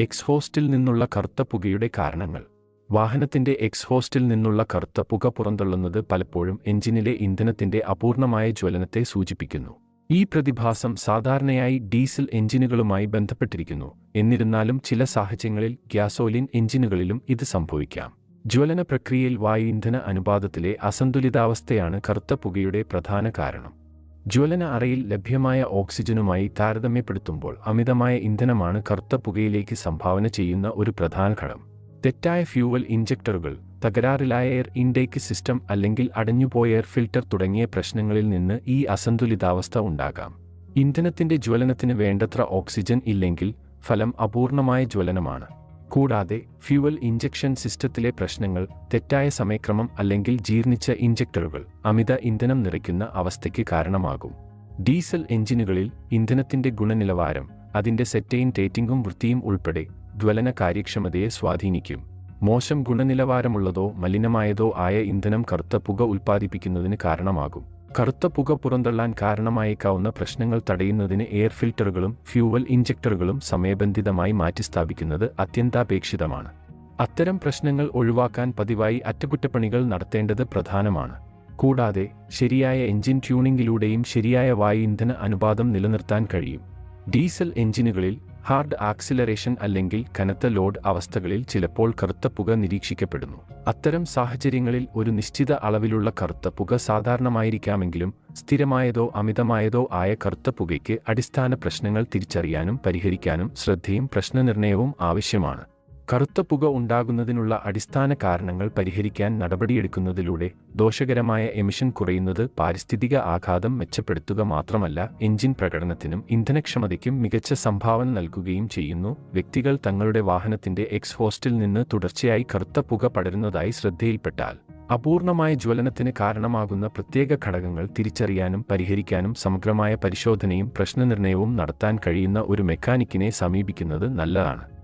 എക്സ്ഹോസ്റ്റിൽ നിന്നുള്ള കറുത്ത പുകയുടെ കാരണങ്ങൾ. വാഹനത്തിന്റെ എക്സ്ഹോസ്റ്റിൽ നിന്നുള്ള കറുത്ത പുക പുറന്തള്ളുന്നത് പലപ്പോഴും എഞ്ചിനിലെ ഇന്ധനത്തിന്റെ അപൂർണമായ ജ്വലനത്തെ സൂചിപ്പിക്കുന്നു. ഈ പ്രതിഭാസം സാധാരണയായി ഡീസൽ എഞ്ചിനുകളുമായി ബന്ധപ്പെട്ടിരിക്കുന്നു. എന്നിരുന്നാലും ചില സാഹചര്യങ്ങളിൽ ഗ്യാസോലിൻ എഞ്ചിനുകളിലും ഇത് സംഭവിക്കാം. ജ്വലന പ്രക്രിയയിൽ വായു ഇന്ധന അനുപാതത്തിലെ അസന്തുലിതാവസ്ഥയാണ് കറുത്ത പുകയുടെ പ്രധാന കാരണം. ജ്വലന അറയിൽ ലഭ്യമായ ഓക്സിജനുമായി താരതമ്യപ്പെടുത്തുമ്പോൾ അമിതമായ ഇന്ധനമാണ് കറുത്ത പുകയിലേക്ക് സംഭാവന ചെയ്യുന്ന ഒരു പ്രധാന ഘടകം. തെറ്റായ ഫ്യൂവൽ ഇഞ്ചക്ടറുകൾ തകരാറിലായ എയർ ഇൻടേക്ക് സിസ്റ്റം അല്ലെങ്കിൽ അടഞ്ഞുപോയ എയർ ഫിൽട്ടർ തുടങ്ങിയ പ്രശ്നങ്ങളിൽ നിന്ന് ഈ അസന്തുലിതാവസ്ഥ ഉണ്ടാകാം. ഇന്ധനത്തിന്റെ ജ്വലനത്തിന് വേണ്ടത്ര ഓക്സിജൻ ഇല്ലെങ്കിൽ ഫലം അപൂർണമായ ജ്വലനമാണ്. കൂടാതെ ഫ്യൂവൽ ഇഞ്ചക്ഷൻ സിസ്റ്റത്തിലെ പ്രശ്നങ്ങൾ തെറ്റായ സമയക്രമം അല്ലെങ്കിൽ ജീർണിച്ച ഇഞ്ചക്ടറുകൾ അമിത ഇന്ധനം നിറയ്ക്കുന്ന അവസ്ഥയ്ക്ക് കാരണമാകും. ഡീസൽ എഞ്ചിനുകളിൽ ഇന്ധനത്തിന്റെ ഗുണനിലവാരം അതിന്റെ സെറ്റൈൻ ടേറ്റിംഗും വൃത്തിയും ഉൾപ്പെടെ ജ്വലന കാര്യക്ഷമതയെ സ്വാധീനിക്കും. മോശം ഗുണനിലവാരമുള്ളതോ മലിനമായതോ ആയ ഇന്ധനം കറുത്ത പുക ഉൽപ്പാദിപ്പിക്കുന്നതിന് കാരണമാകും. കറുത്ത പുക പുറന്തള്ളാൻ കാരണമായേക്കാവുന്ന പ്രശ്നങ്ങൾ തടയുന്നതിന് എയർ ഫിൽറ്ററുകളും ഫ്യൂവൽ ഇഞ്ചക്ടറുകളും സമയബന്ധിതമായി മാറ്റിസ്ഥാപിക്കുന്നത് അത്യന്താപേക്ഷിതമാണ്. അത്തരം പ്രശ്നങ്ങൾ ഒഴിവാക്കാൻ പതിവായി അറ്റകുറ്റപ്പണികൾ നടത്തേണ്ടത് പ്രധാനമാണ്. കൂടാതെ ശരിയായ എഞ്ചിൻ ട്യൂണിംഗിലൂടെയും ശരിയായ വായു ഇന്ധന അനുപാതം നിലനിർത്താൻ കഴിയും. ഡീസൽ എഞ്ചിനുകളിൽ ഹാർഡ് ആക്സിലറേഷൻ അല്ലെങ്കിൽ കനത്ത ലോഡ് അവസ്ഥകളിൽ ചിലപ്പോൾ കറുത്ത പുക നിരീക്ഷിക്കപ്പെടുന്നു. അത്തരം സാഹചര്യങ്ങളിൽ ഒരു നിശ്ചിത അളവിലുള്ള കറുത്ത പുക സാധാരണമായിരിക്കാമെങ്കിലും സ്ഥിരമായതോ അമിതമായതോ ആയ കറുത്ത പുകയ്ക്ക് അടിസ്ഥാന പ്രശ്നങ്ങൾ തിരിച്ചറിയാനും പരിഹരിക്കാനും ശ്രദ്ധയും പ്രശ്നനിർണയവും ആവശ്യമാണ്. കറുത്ത പുക ഉണ്ടാകുന്നതിനുള്ള അടിസ്ഥാന കാരണങ്ങൾ പരിഹരിക്കാൻ നടപടിയെടുക്കുന്നതിലൂടെ ദോഷകരമായ എമിഷൻ കുറയുന്നത് പാരിസ്ഥിതിക ആഘാതം മെച്ചപ്പെടുത്തുക മാത്രമല്ല എഞ്ചിൻ പ്രകടനത്തിനും ഇന്ധനക്ഷമതയ്ക്കും മികച്ച സംഭാവന നൽകുകയും ചെയ്യുന്നു. വ്യക്തികൾ തങ്ങളുടെ വാഹനത്തിന്റെ എക്സ്ഹോസ്റ്റിൽ നിന്ന് തുടർച്ചയായി കറുത്ത പുക പടരുന്നതായി ശ്രദ്ധയിൽപ്പെട്ടാൽ അപൂർണമായ ജ്വലനത്തിന് കാരണമാകുന്ന പ്രത്യേക ഘടകങ്ങൾ തിരിച്ചറിയാനും പരിഹരിക്കാനും സമഗ്രമായ പരിശോധനയും പ്രശ്നനിർണയവും നടത്താൻ കഴിയുന്ന ഒരു മെക്കാനിക്കിനെ സമീപിക്കുന്നത് നല്ലതാണ്.